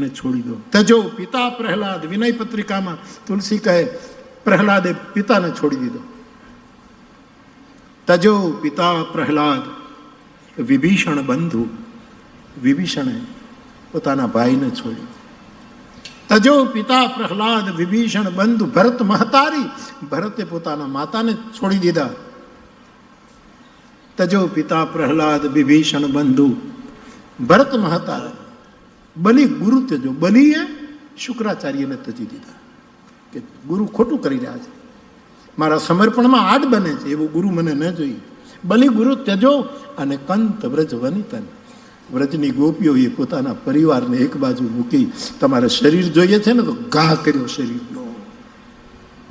ને છોડી દો. તજો પિતા પ્રહલાદ, વિનય પત્રિકામાં તુલસી કહે, પ્રહલાદે પિતાને છોડી દીધો. તજો પિતા પ્રહલાદ, વિભીષણ બંધુ, વિભીષણે પોતાના ભાઈને છોડ્યો. તજો પિતા પ્રહલાદ, વિભીષણ બંધુ, ભરત મહતારી, ભરતે પોતાના માતાને છોડી દીધા. તજો પિતા પ્રહલાદ, વિભીષણ બંધુ, ભરત મહતારી બલી ગુરુ ત્યજો બલીએ શુક્રાચાર્યને ત્યજી દીધા કે ગુરુ ખોટું કરી રહ્યા છે. મારા સમર્પણમાં આડ બને છે, એવું ગુરુ મને ન જોઈએ. બલી ગુરુ ત્યજો અને કંત વ્રજ વનિતન. વ્રજની ગોપીઓએ પોતાના પરિવારને એક બાજુ મૂકી તમારે શરીર જોઈએ છે ને તો ઘા કર્યો શરીરનો.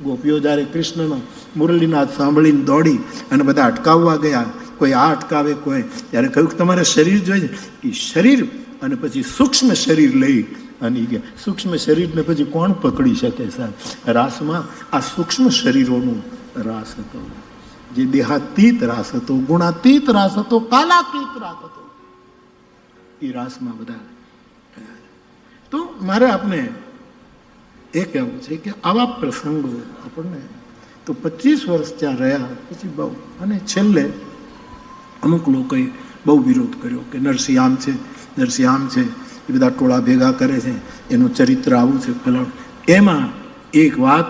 ગોપીઓ જ્યારે કૃષ્ણનો મુરલીનાથ સાંભળીને દોડી અને બધા અટકાવવા ગયા, કોઈ આ અટકાવે, કોઈ ત્યારે કહ્યું કે તમારે શરીર જોઈએ. એ શરીર અને પછી સૂક્ષ્મ શરીર લઈ અને ગયા સૂક્ષ્મ શરીરને પછી કોણ પકડી શકે સાહેબ? રાસમાં આ સૂક્ષ્મ શરીરોનું રાસ હતો. જે દેહાતીત રાસ હતો, ગુણાતીત રાસ હતો, કાલાતીત રાસ હતો. એ રાસમાં બધા તો મારે આપને એ કહેવું છે કે આવા પ્રસંગો આપણને તો પચીસ વર્ષ ત્યાં રહ્યા, પછી બહુ. અને છેલ્લે અમુક લોકોએ બહુ વિરોધ કર્યો કે નરસિંહ આમ છે નરસિંહ આમ છે એ બધા ટોળા ભેગા કરે છે એનું ચરિત્ર આવું છે ફલાણ. એમાં એક વાત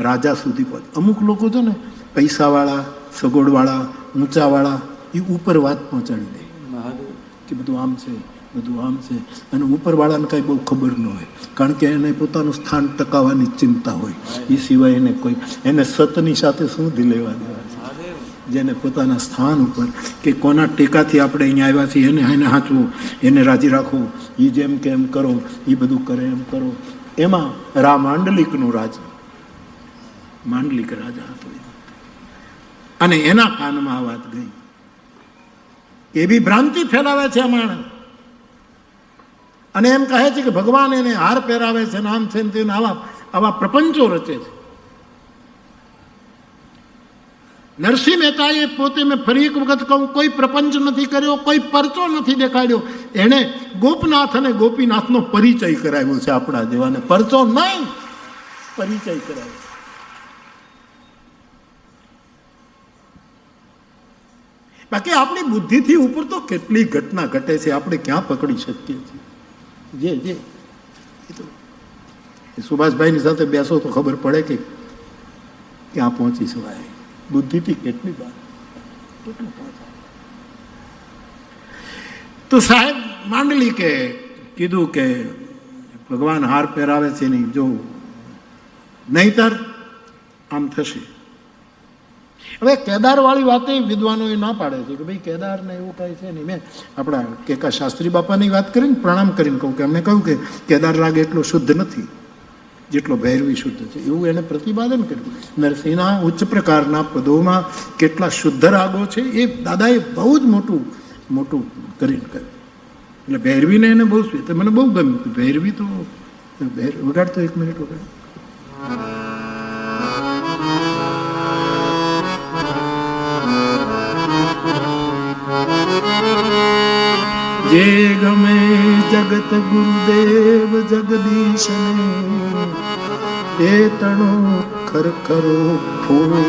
રાજા સુધી પહોંચે. અમુક લોકો છે ને પૈસાવાળા સગવડવાળા ઊંચાવાળા એ ઉપર વાત પહોંચાડી દે. કે બધું આમ છે બધું આમ છે. અને ઉપરવાળાને કાંઈ બહુ ખબર ન હોય. કારણ કે એને પોતાનું સ્થાન ટકાવવાની ચિંતા હોય. એ સિવાય એને કોઈ. એને સતની સાથે શું લેવા દેવા? જેને પોતાના સ્થાન ઉપર કે કોના ટેકાથી આપણે અહીંયા આવ્યા છીએ, એને એને હાંચવું, એને રાજી રાખવું એ જેમ કે એમ કરો એ બધું કરે એમ કરો. એમાં રા માંડલિકનું રાજ, માંડલિક રાજા હતો. અને એના કાનમાં આ વાત ગઈ. એવી ભ્રાંતિ ફેલાવે છે માણસ. અને એમ કહે છે કે ભગવાન એને હાર પહેરાવે છે નામ છે આવા આવા પ્રપંચો રચે છે. નરસિંહ મહેતાએ પોતે મેં ફરી એક વખત કહું, કોઈ પ્રપંચ નથી કર્યો, કોઈ પરચો નથી દેખાડ્યો. એણે ગોપનાથ અને ગોપીનાથનો પરિચય કરાવ્યો છે આપણા જેવાને. પરચો નહીં, પરિચય કરાવ્યો. બાકી આપણી બુદ્ધિથી ઉપર તો કેટલી ઘટના ઘટે છે, આપણે ક્યાં પકડી શકીએ છીએ? જે જે. સુભાષભાઈની સાથે બેસો તો ખબર પડે કે ક્યાં પહોંચી શકાય. બુદ્ધિથી કેટલી વાત? કેટલું પહોંચાય તો સાહેબ, માંડલી કે કીધું કે ભગવાન હાર પહેરાવે છે નહીં જોવું નહીતર આમ થશે. હવે કેદારવાળી વાતે વિદ્વાનો એ ના પાડે છે કે ભાઈ કેદાર ને એવું કાંઈ છે નહીં. મેં આપણા કેકા શાસ્ત્રી બાપાની વાત કરીને પ્રણામ કરીને કહું કે એમને કહ્યું કે કેદાર રાગ એટલો શુદ્ધ નથી. જેટલો ભૈરવી શુદ્ધ છે, એવું એને પ્રતિપાદન કર્યું. નરસિંહના ઉચ્ચ પ્રકારના પદોમાં કેટલા શુદ્ધ રાગો છે, એ દાદાએ બહુ જ મોટું મોટું કરીને કર્યું એટલે ભૈરવીને એને બહુ શું મને બહુ ગમ્યું ભૈરવી તો, ભૈર વગાડતો એક મિનિટ વગાડ. જે ગમે જગત ગુરુદેવ જગદીશને, એ તણો ખરખરો ફૂલ.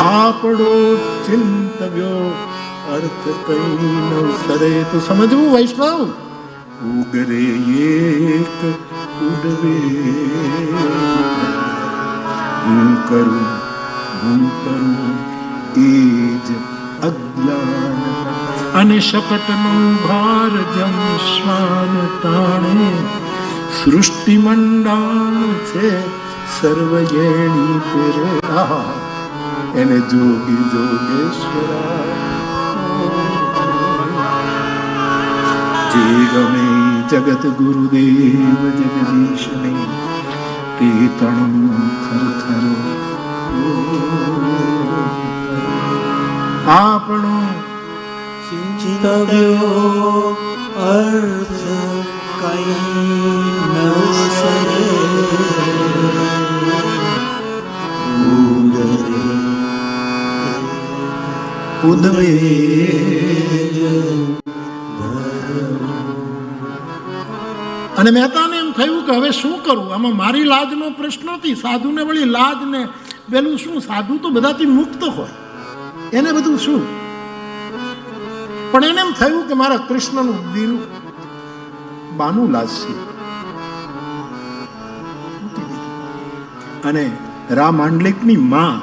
આપણો ચિંતવ્યો અર્થ કઈ નવસરે તો સમજવું વૈષ્ણવ? ઉગરે એક, ઉડવે. હું કરું હું કરું એ જ અને શકટનો ભાર જમ શ્વાન તાણે સૃષ્ટિ મંડાણ છે સર્વયેણી પેરે એને જોગી જોગેશ્વરા જે ગમે જગત ગુરુદેવ જગદીશને તે તણું ખરખરો આપણો ચિંતવ્યો અર્થ કઈ ન ઉદવે અને મહેતાને એમ થયું કે હવે શું કરું? આમાં મારી લાજનો પ્રશ્ન નથી સાધુને વળી લાજ ને પેલું શું? સાધુ તો બધાથી મુક્ત હોય. એને બધું શું? પણ એને એમ થયું કે મારા કૃષ્ણનું દિલ બાનું લાજશે. અને રામાંડલિકની માં,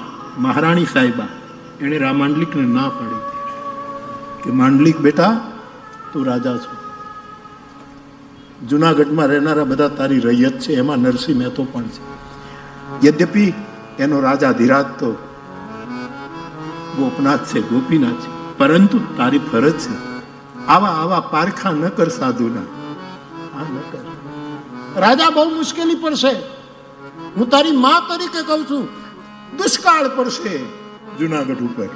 મહારાણી સાહેબા, એણે રામાંડલિકને ના પાડી કે માંડલિક બેટા, તું રાજા છો. જુનાગઢમાં રહેનારા બધા તારી રૈયત છે, એમાં નરસિંહ મહેતો પણ છે. યદ્યપિ એનો રાજા ધીરાજ તો ગોપનાથ છે, ગોપીનાથ છે. પરંતુ તારી ફરજ છે. આવા આવા પારખા ન કર સાધુના. રાજા બહુ મુશ્કેલી પડશે. હું તારી માં તરીકે કહું છું, દુષ્કાળ પડશે જુનાગઢ ઉપર.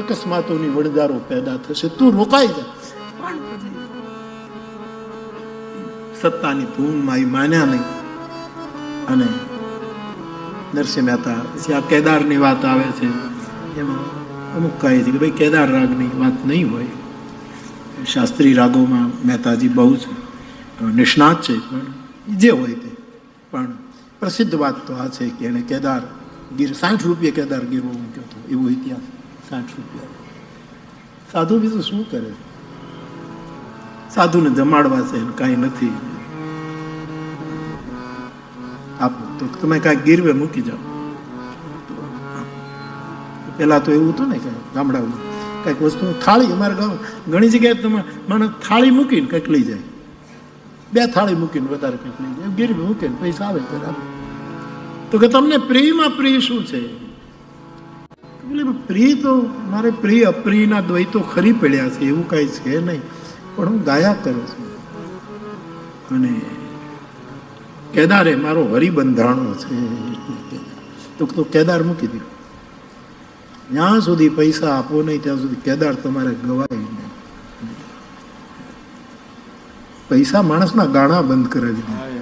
અકસ્માતોની વણજારો પેદા થશે. તું રોકાઈ જા. સત્તાની ધૂનમાં એ માન્યા નહીં. અને નરસિંહ મહેતા આ કેદારની વાત આવે છે, એમાં અમુક કહે છે કે ભાઈ કેદાર રાગની વાત નહીં હોય. શાસ્ત્રીય રાગોમાં મહેતાજી બહુ જ નિષ્ણાત છે, પણ જે હોય તે. પણ પ્રસિદ્ધ વાત તો આ છે કે એણે કેદાર ગીર, સાઠ રૂપિયા કેદાર ગીરવો મૂક્યો હતો એવો ઇતિહાસ સાઠ રૂપિયા. સાધુ બીજું શું કરે સાધુને જમાડવા છે કાંઈ નથી. આપો, તો તમે કાંઈક ગીરવે મૂકી જાઓ. પેલા તો એવું હતું ને કે ગામડાઓમાં કંઈક વસ્તુ થાળી, અમારે ગામ ઘણી જગ્યાએ તમે મને થાળી મૂકીને કંઈક લઈ જાય. બે થાળી મૂકીને વધારે કંઈક લઈ જાય. ગીરવી મૂકીને પૈસા આવે બરાબર તો કે તમને પ્રિયમાં પ્રિય શું છે? એટલે પ્રિય તો મારે પ્રિય અપ્રિયના દ્વૈતો ખરી પડ્યા છે, એવું કાંઈ છે નહીં. પણ હું ગાયા કરું છું. અને કેદારે મારો હરિબંધાણો છે. તો કેદાર મૂકી દો જ્યાં સુધી પૈસા આપો નહીં ત્યાં સુધી કેદાર તમારે ગવાય નહીં. પૈસા માણસના ગાણા બંધ કરે જ નહીં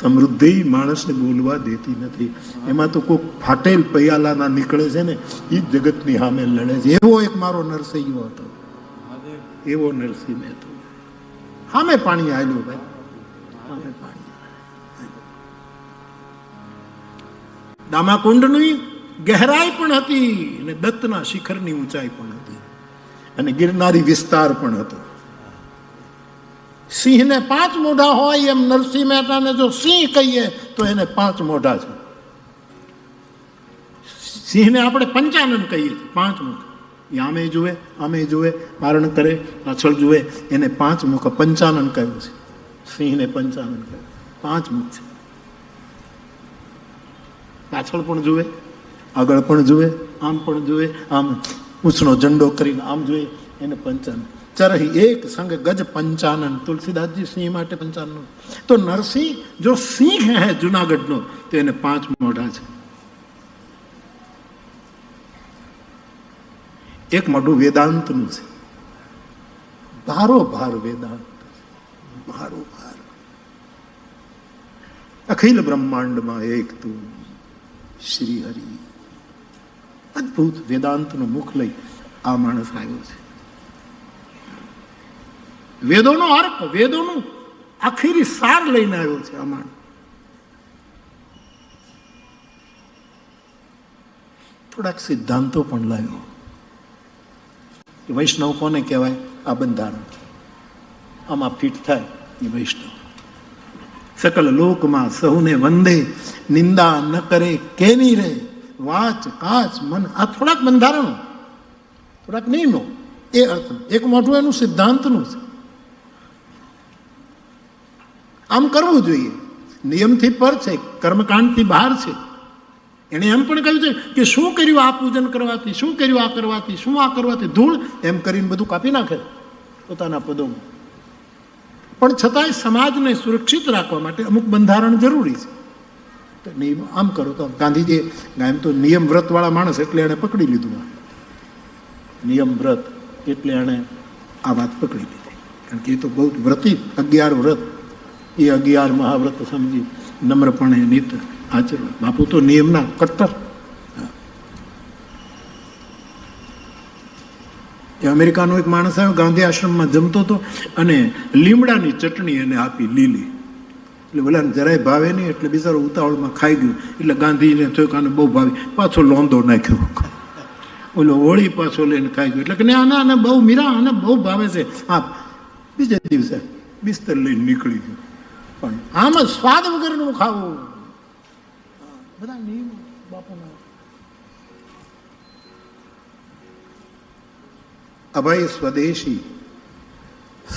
સમૃદ્ધિ માણસને બોલવા દેતી નથી. એમાં તો કોઈ ફાટેલ પૈયાલાના નીકળે છે ને એ જ જગતની સામે લડે છે. એવો એક મારો નરસૈયો હતો. એવો નરસિંહ હતો. સામે પાણી આવેલું ભાઈ. સામે પાણી. દામાકુંડની ગહેરાઈ પણ હતી અને દત્તના શિખરની ઊંચાઈ પણ હતી અને ગિરનારી વિસ્તાર પણ હતો. સિંહને પાંચ મોઢા હોય એમ નરસિંહ મહેતાને જો સિંહ કહીએ તો એને પાંચ મોઢા છે. સિંહને આપણે પંચાનન કહીએ છીએ, પાંચ મુખ. એ આમે જુએ આમે જુએ, મારણ કરે, પાછળ જુએ, એને પાંચ મુખ પંચાનન કહ્યું છે. સિંહને પંચાનન કહ્યું પાંચ મુખ છે. પાછળ પણ જુએ આગળ પણ જુએ, આમ પણ જુએ, આમ પૂછનો ઝંડો કરીને આમ જોઈએ એને પંચાનન ચરહી એક સંગ ગજ પંચાનન, તુલસીદાસજી સિંહ માટે પંચાનન. તો નરસિંહ, જો સિંહ હે જુનાગઢનો, તો એને પાંચ મોઢા છે. એક મોઢું વેદાંતનું છે. ભારો ભાર વેદાંત. ભારો ભાર. અખિલ બ્રહ્માંડમાં એક તું, શ્રી હરિ. અદ્ભુત વેદાંતનું મુખ લઈ આ માણસ આવ્યો છે. વેદોનો અર્થ વેદોનું આખીરી સાર લઈને આવ્યો છે આ માણસ. થોડાક સિદ્ધાંતો પણ લાવ્યો. વૈષ્ણવ કોને કહેવાય? આ બંધારણ. આમાં ફિટ થાય એ વૈષ્ણવ. સકલ લોકમાં સહુને વંદે, નિંદા ન કરે, કેની રે વાચ, કાચ, મન, આ થોડાક બંધારણો. થોડાક નિયમો. એ અર્થ એક મોટું એનું સિદ્ધાંતનું છે. આમ કરવું જોઈએ. નિયમથી પર છે, કર્મકાંડથી બહાર છે. એણે એમ પણ કહ્યું છે કે શું કર્યું આ પૂજન કરવાથી, શું કર્યું આ કરવાથી, શું આ કરવાથી? ધૂળ? એમ કરીને બધું કાપી નાખે પોતાના પદોમાં. પણ છતાંય સમાજને સુરક્ષિત રાખવા માટે અમુક બંધારણ જરૂરી છે. નિયમ આમ કરો તો ગાંધીજી એમ તો નિયમ વ્રતવાળા માણસ એટલે એણે પકડી લીધું. નિયમ વ્રત એટલે એણે આ વાત પકડી લીધી. કારણ કે એ તો બહુ વ્રતી, અગિયાર વ્રત. એ અગિયાર મહાવ્રત સમજી નમ્રપણે નિત આચરણ બાપુ તો નિયમના કટ્ટર. એ અમેરિકાનો એક માણસ આવ્યો, ગાંધી આશ્રમમાં જમતો હતો અને લીમડાની ચટણી એને આપી લીલી. એટલે ઓલાને જરાય ભાવે નહીં, એટલે બિચારો ઉતાવળમાં ખાઈ ગયું. એટલે ગાંધીને થયું કે આને બહુ ભાવે. પાછો લોંદો નાખ્યો. ઓલો હોળી પાછો લઈને ખાઈ ગયો. એટલે કે નહીં આને આને બહુ મીરા, આને બહુ ભાવે છે. હા બીજે દિવસે બિસ્તર લઈને નીકળી ગયો. પણ આમાં સ્વાદ વગરનું ખાવું. બધા નિયમ બાપુના. અભય સ્વદેશી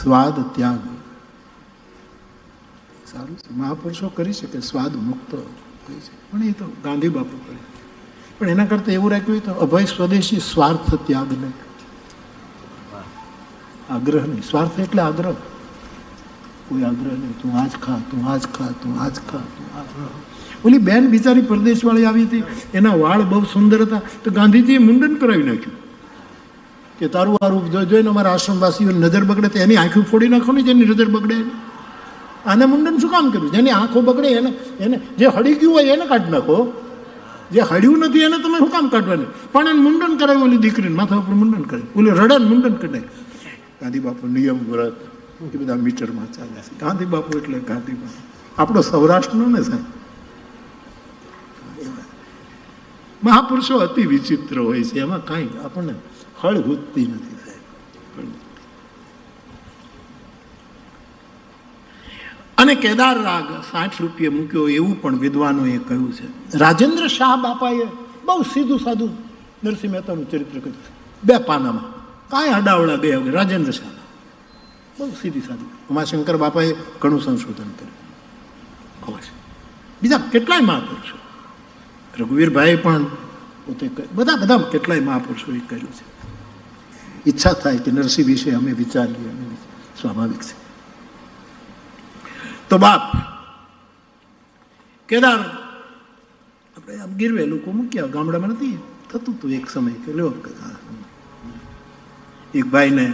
સ્વાદ ત્યાગ. સારું છે. મહાપુરુષો કરી શકે, સ્વાદ મુક્ત કરી શકે. પણ એ તો ગાંધી બાપુ કરે. પણ એના કરતાં એવું રાખ્યું તો અભય સ્વદેશી સ્વાર્થ ત્યાગ નહીં આગ્રહ નહીં. સ્વાર્થ એટલે આગ્રહ. કોઈ આગ્રહ નહીં. તું આજ ખા, તું આજ ખા, તું આજ ખા, તું ખા. ઓલી બેન બિચારી પરદેશવાળી આવી હતી. એના વાળ બહુ સુંદર હતા. તો ગાંધીજીએ મુંડન કરાવી નાખ્યું. કે તારું આ રૂપ જોઈ, જોઈને અમારા આશ્રમવાસીઓ નજર બગડે તો એની આંખો ફોડી નાખો ને જેની નજર બગડે એની. આને મુંડન શું કામ કર્યું? જેની આંખો બગડે એને એને જે હળી ગયું હોય એને કાઢી નાખો. જે હળ્યું નથી એને તમે શું કામ કાઢવાની? પણ એને મુંડન કરાવ્યું ઓલી દીકરીને માથા ઉપર મુંડન કરાવ્યું ઓલી રડન મુંડન કરે ગાંધી બાપુ નિયમ વ્રત એ બધા મીટરમાં ચાલે છે. ગાંધી બાપુ એટલે ગાંધી બાપુ આપણો સૌરાષ્ટ્રનો ને સાહેબ? મહાપુરુષો અતિ વિચિત્ર હોય છે. એમાં કાંઈ આપણને હળ ગુજતી નથી સાહેબ અને કેદાર રાગ સાઠ રૂપિયે મૂક્યો એવું પણ વિદ્વાનોએ કહ્યું છે. રાજેન્દ્ર શાહ બાપાએ બહુ સીધું સાધું નરસિંહ મહેતાનું ચરિત્ર કર્યું બે પાનામાં, કાંઈ હડાવડા ગયા વગર રાજેન્દ્ર શાહ. બહુ સીધી સાધી. ઉમાશંકર બાપાએ ઘણું સંશોધન કર્યું. અવશ્ય બીજા કેટલાય મહાપુરુષો. રઘુવીરભાઈ પણ પોતે બધા બધા કેટલાય મહાપુરુષોએ કર્યું છે. ઈચ્છા થાય કે નરસિંહ વિશે અમે વિચારીએ. સ્વાભાવિક છે. તો બાપ. કેદાર આપણે આમ ગીરવે લોકો મૂક્યા, ગામડામાં નથી. થતું હતું એક સમય, કે લ્યો એક ભાઈને